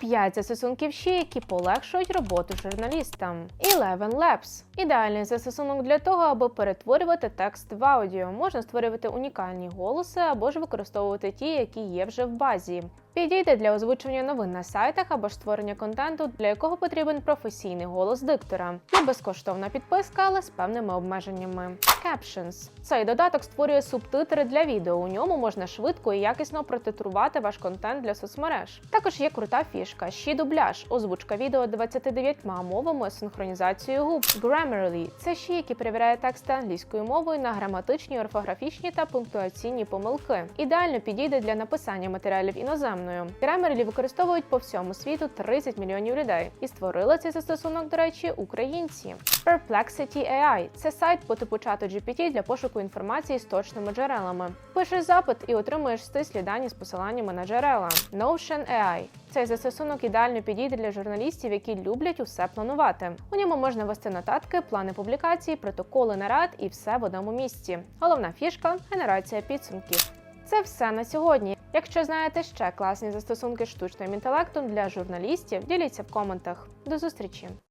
5 застосунків ще, які полегшують роботу журналістам. Eleven Labs – ідеальний застосунок для того, аби перетворювати текст в аудіо. Можна створювати унікальні голоси або ж використовувати ті, які є вже в базі. Підійде для озвучування новин на сайтах або ж створення контенту, для якого потрібен професійний голос диктора. Не безкоштовна підписка, але з певними обмеженнями. Captions – цей додаток створює субтитри для відео. У ньому можна швидко і якісно протитрувати ваш контент для соцмереж. Також є крута фішка ще дубляж, озвучка відео 29 мовами з синхронізацією губ. Grammarly – це ще, який перевіряє тексти англійською мовою на граматичні, орфографічні та пунктуаційні помилки. Ідеально підійде для написання матеріалів іноземною. Grammarly використовують по всьому світу 30 мільйонів людей. І створили цей застосунок, до речі, українці. Perplexity AI – це сайт по типу чату GPT для пошуку інформації з точними джерелами. Пишеш запит і отримуєш стислі дані з посиланнями на джерела. Notion AI – цей застосунок ідеально підійде для журналістів, які люблять усе планувати. У ньому можна вести нотатки, плани публікацій, протоколи нарад і все в одному місці. Головна фішка генерація підсумків. Це все на сьогодні. Якщо знаєте ще класні застосунки штучним інтелектом для журналістів, діліться в коментах. До зустрічі!